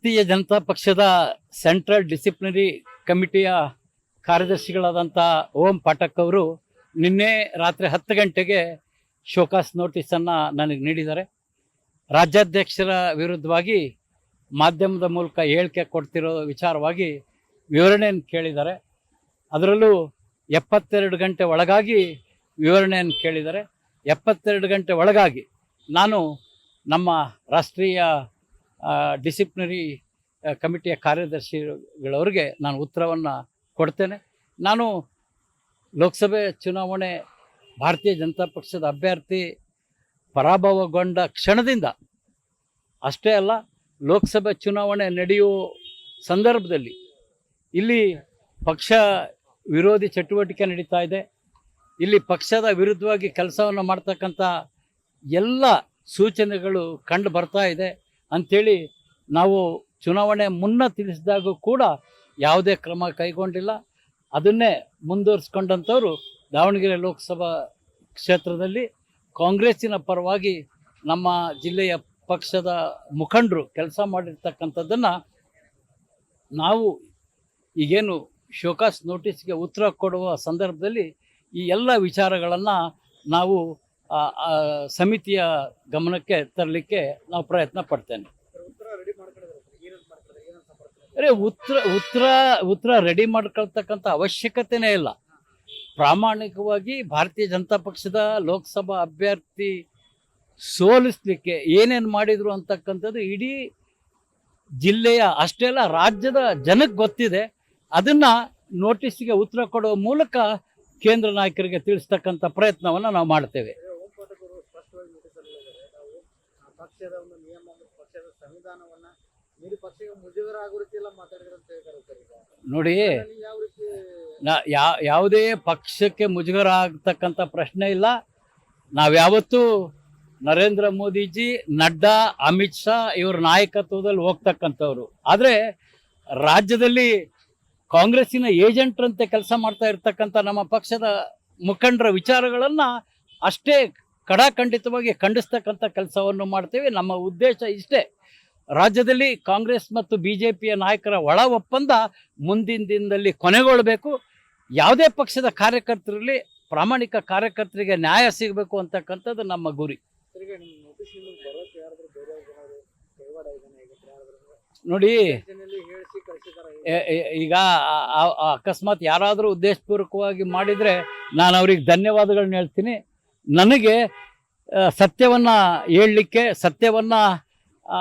ಭಾರತೀಯ ಜನತಾ ಪಕ್ಷದ central disciplinary ಕಮಿಟಿಯ ಕಾರ್ಯದರ್ಶಿಗಳಾದಂಥ ಓಂ ಪಾಠಕ್ ಅವರು ನಿನ್ನೆ ರಾತ್ರಿ ಹತ್ತು ಗಂಟೆಗೆ ಶೋಕಾಸ್ ನೋಟಿಸನ್ನು ನನಗೆ ನೀಡಿದ್ದಾರೆ. ರಾಜ್ಯಾಧ್ಯಕ್ಷರ ವಿರುದ್ಧವಾಗಿ ಮಾಧ್ಯಮದ ಮೂಲಕ ಹೇಳಿಕೆ ಕೊಡ್ತಿರೋ ವಿಚಾರವಾಗಿ ವಿವರಣೆಯನ್ನು ಕೇಳಿದ್ದಾರೆ. ಅದರಲ್ಲೂ ಎಪ್ಪತ್ತೆರಡು ಗಂಟೆ ಒಳಗಾಗಿ ವಿವರಣೆಯನ್ನು ಕೇಳಿದ್ದಾರೆ. ಎಪ್ಪತ್ತೆರಡು ಗಂಟೆ ಒಳಗಾಗಿ ನಾನು ನಮ್ಮ ರಾಷ್ಟ್ರೀಯ ಡಿಸಿಪ್ಲಿನರಿ ಕಮಿಟಿಯ ಕಾರ್ಯದರ್ಶಿಗಳವರಿಗೆ ನಾನು ಉತ್ತರವನ್ನು ಕೊಡ್ತೇನೆ. ನಾನು ಲೋಕಸಭೆ ಚುನಾವಣೆ ಭಾರತೀಯ ಜನತಾ ಪಕ್ಷದ ಅಭ್ಯರ್ಥಿ ಪರಾಭವಗೊಂಡ ಕ್ಷಣದಿಂದ ಅಷ್ಟೇ ಅಲ್ಲ, ಲೋಕಸಭೆ ಚುನಾವಣೆ ನಡೆಯುವ ಸಂದರ್ಭದಲ್ಲಿ ಇಲ್ಲಿ ಪಕ್ಷ ವಿರೋಧಿ ಚಟುವಟಿಕೆ ನಡೀತಾ ಇದೆ. ಇಲ್ಲಿ ಪಕ್ಷದ ವಿರುದ್ಧವಾಗಿ ಕೆಲಸವನ್ನು ಮಾಡ್ತಕ್ಕಂಥ ಎಲ್ಲ ಸೂಚನೆಗಳು ಕಂಡು ಬರ್ತಾ ಇದೆ. ಅಂಥೇಳಿ ನಾವು ಚುನಾವಣೆ ಮುನ್ನ ತಿಳಿಸಿದಾಗ ಕೂಡ ಯಾವುದೇ ಕ್ರಮ ಕೈಗೊಂಡಿಲ್ಲ. ಅದನ್ನೇ ಮುಂದುವರಿಸ್ಕೊಂಡಂಥವ್ರು ದಾವಣಗೆರೆ ಲೋಕಸಭಾ ಕ್ಷೇತ್ರದಲ್ಲಿ ಕಾಂಗ್ರೆಸ್ಸಿನ ಪರವಾಗಿ ನಮ್ಮ ಜಿಲ್ಲೆಯ ಪಕ್ಷದ ಮುಖಂಡರು ಕೆಲಸ ಮಾಡಿರ್ತಕ್ಕಂಥದ್ದನ್ನು ನಾವು ಈಗೇನು ಶೋಕಾಸ್ ನೋಟಿಸ್ಗೆ ಉತ್ತರ ಕೊಡುವ ಸಂದರ್ಭದಲ್ಲಿ ಈ ಎಲ್ಲ ವಿಚಾರಗಳನ್ನು ನಾವು ಸಮಿತಿಯ ಗಮನಕ್ಕೆ ತರಲಿಕ್ಕೆ ನಾವು ಪ್ರಯತ್ನ ಪಡ್ತೇನೆ. ಅರೆ ಉತ್ತರ ಉತ್ತರ ಉತ್ತರ ರೆಡಿ ಮಾಡ್ಕೊಳ್ತಕ್ಕಂಥ ಅವಶ್ಯಕತೆನೇ ಇಲ್ಲ. ಪ್ರಾಮಾಣಿಕವಾಗಿ ಭಾರತೀಯ ಜನತಾ ಪಕ್ಷದ ಲೋಕಸಭಾ ಅಭ್ಯರ್ಥಿ ಸೋಲಿಸ್ಲಿಕ್ಕೆ ಏನೇನು ಮಾಡಿದರು ಅಂತಕ್ಕಂಥದ್ದು ಇಡೀ ಜಿಲ್ಲೆಯ, ಅಷ್ಟೇ ರಾಜ್ಯದ ಜನಕ್ಕೆ ಗೊತ್ತಿದೆ. ಅದನ್ನು ನೋಟಿಸ್ಗೆ ಉತ್ತರ ಕೊಡುವ ಮೂಲಕ ಕೇಂದ್ರ ನಾಯಕರಿಗೆ ತಿಳಿಸ್ತಕ್ಕಂಥ ಪ್ರಯತ್ನವನ್ನು ನಾವು ಮಾಡ್ತೇವೆ ಓಂ ಪಾಠಕ್ ಅವರು ಸ್ಪಷ್ಟವಾಗಿ ನೋಟಿಸಲ್ಲಿ ಹೇಳಿದ್ದಾರೆ ನಾವು ಆ ಪಕ್ಷದ ಒಂದು ನಿಯಮ ಪಕ್ಷದ ಸಂವಿಧಾನವನ್ನ ಪಕ್ಷಕ್ಕೆ ಮುಜುಗರ ಆಗೋ ಮಾತಾಡಿದ್ರೆ ಮಾತಾಡಿದ್ರು ಅಂತ ಹೇಳ್ತಾರೆ ಸರ್ ಈಗ. ನೋಡಿ ನೀವು ಯಾವ ರೀತಿ ನಾ- ಯಾ- ಯಾವುದೇ ಪಕ್ಷಕ್ಕೆ ಮುಜುಗರ ಆಗ್ತಕ್ಕಂಥ ಪ್ರಶ್ನೆ ಇಲ್ಲ. ನಾವ್ಯಾವತ್ತೂ ನರೇಂದ್ರ ಮೋದಿಜಿ ನಡ್ಡಾ ಅಮಿತ್ ಶಾ ಇವ್ರ ನಾಯಕತ್ವದಲ್ಲಿ ಹೋಗ್ತಕ್ಕಂಥವ್ರು. ಆದರೆ ರಾಜ್ಯದಲ್ಲಿ ಕಾಂಗ್ರೆಸ್ಸಿನ ಏಜೆಂಟ್ರಂತೆ ಕೆಲಸ ಮಾಡ್ತಾ ಇರ್ತಕ್ಕಂಥ ನಮ್ಮ ಪಕ್ಷದ ಮುಖಂಡರ ವಿಚಾರಗಳನ್ನ ಅಷ್ಟೇ ಕಡಾಖಂಡಿತವಾಗಿ ಖಂಡಿಸ್ತಕ್ಕಂಥ ಕೆಲಸವನ್ನು ಮಾಡ್ತೀವಿ. ನಮ್ಮ ಉದ್ದೇಶ ಇಷ್ಟೇ. ರಾಜ್ಯದಲ್ಲಿ ಕಾಂಗ್ರೆಸ್ ಮತ್ತು ಬಿ ಜೆ ಪಿಯ ನಾಯಕರ ಒಳ ಒಪ್ಪಂದ ಮುಂದಿನ ದಿನದಲ್ಲಿ ಕೊನೆಗೊಳ್ಳಬೇಕು. ಯಾವುದೇ ಪಕ್ಷದ ಕಾರ್ಯಕರ್ತರಲ್ಲಿ ಪ್ರಾಮಾಣಿಕ ಕಾರ್ಯಕರ್ತರಿಗೆ ನ್ಯಾಯ ಸಿಗಬೇಕು ಅಂತಕ್ಕಂಥದ್ದು ನಮ್ಮ ಗುರಿ. ನೋಡಿ ಈಗ ಅಕಸ್ಮಾತ್ ಯಾರಾದರೂ ಉದ್ದೇಶಪೂರ್ವಕವಾಗಿ ಮಾಡಿದರೆ ನಾನು ಅವ್ರಿಗೆ ಧನ್ಯವಾದಗಳನ್ನ ಹೇಳ್ತೀನಿ. ನನಗೆ ಸತ್ಯವನ್ನು ಹೇಳಲಿಕ್ಕೆ ಸತ್ಯವನ್ನು ಆ,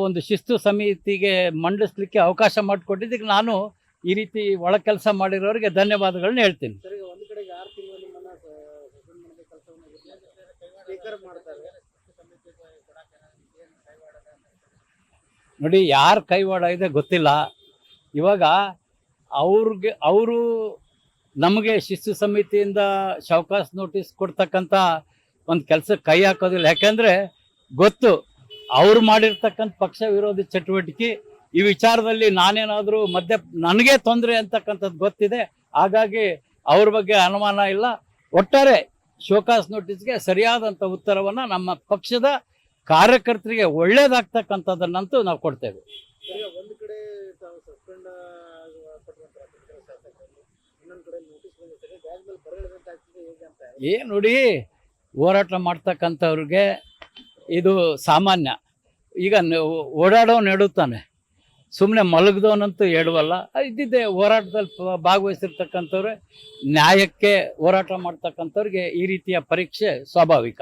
ಒಂದು ಶಿಸ್ತು ಸಮಿತಿಗೆ ಮಂಡಿಸ್ಲಿಕ್ಕೆ ಅವಕಾಶ ಮಾಡಿಕೊಟ್ಟಿದ್ದಕ್ಕೆ ನಾನು ಈ ರೀತಿ ಒಳ ಕೆಲಸ ಮಾಡಿರೋರಿಗೆ ಧನ್ಯವಾದಗಳನ್ನ ಹೇಳ್ತೀನಿ. ನೋಡಿ ಯಾರು ಕೈವಾಡ ಇದೆ ಗೊತ್ತಿಲ್ಲ. ಇವಾಗ ಅವ್ರಿಗೆ ಅವರು ನಮಗೆ ಶಿಸ್ತು ಸಮಿತಿಯಿಂದ ಶವಕಾಸ್ ನೋಟಿಸ್ ಕೊಡ್ತಕ್ಕಂಥ ಒಂದು ಕೆಲಸ ಕೈ ಹಾಕೋದಿಲ್ಲ. ಯಾಕೆಂದರೆ ಗೊತ್ತು, ಅವ್ರು ಮಾಡಿರ್ತಕ್ಕಂಥ ಪಕ್ಷ ವಿರೋಧಿ ಚಟುವಟಿಕೆ, ಈ ವಿಚಾರದಲ್ಲಿ ನಾನೇನಾದರೂ ಮಧ್ಯ, ನನಗೆ ತೊಂದರೆ ಅಂತಕ್ಕಂಥದ್ದು ಗೊತ್ತಿದೆ. ಹಾಗಾಗಿ ಅವ್ರ ಬಗ್ಗೆ ಅನುಮಾನ ಇಲ್ಲ. ಒಟ್ಟಾರೆ ಶೋಕಾಸ್ ನೋಟಿಸ್ಗೆ ಸರಿಯಾದಂಥ ಉತ್ತರವನ್ನು ನಮ್ಮ ಪಕ್ಷದ ಕಾರ್ಯಕರ್ತರಿಗೆ ಒಳ್ಳೇದಾಗ್ತಕ್ಕಂಥದ್ದನ್ನಂತೂ ನಾವು ಕೊಡ್ತೇವೆ ಸರ್ ಈಗ ಒಂದು ಕಡೆ ತಾವು ಸಸ್ಪೆಂಡ್ ಪಟ್ಟುವಂತ ಶಾಸಕರು ಇನ್ನೊಂದು ಕಡೆ ನೋಟಿಸ್ ಬಂದಿರ್ತಾರೆ ಬ್ಯಾಗ್ ಮೇಲೆ ಬರಗಳಿದಂತಾಗ್ತದೆ ಹೇಗೆ ಅಂತ ಏ ನೋಡಿ, ಹೋರಾಟ ಮಾಡ್ತಕ್ಕಂಥವ್ರಿಗೆ ಇದು ಸಾಮಾನ್ಯ. ಈಗ ಓಡಾಡೋ ನೆಡುತ್ತಾನೆ ಸುಮ್ಮನೆ ಮಲಗ್ದವನಂತೂ ಹೇಳುವಲ್ಲ. ಇದ್ದಿದ್ದೆ ಹೋರಾಟದಲ್ಲಿ ಭಾಗವಹಿಸಿರ್ತಕ್ಕಂಥವ್ರೆ ನ್ಯಾಯಕ್ಕೆ ಹೋರಾಟ ಮಾಡ್ತಕ್ಕಂಥವ್ರಿಗೆ ಈ ರೀತಿಯ ಪರೀಕ್ಷೆ ಸ್ವಾಭಾವಿಕ.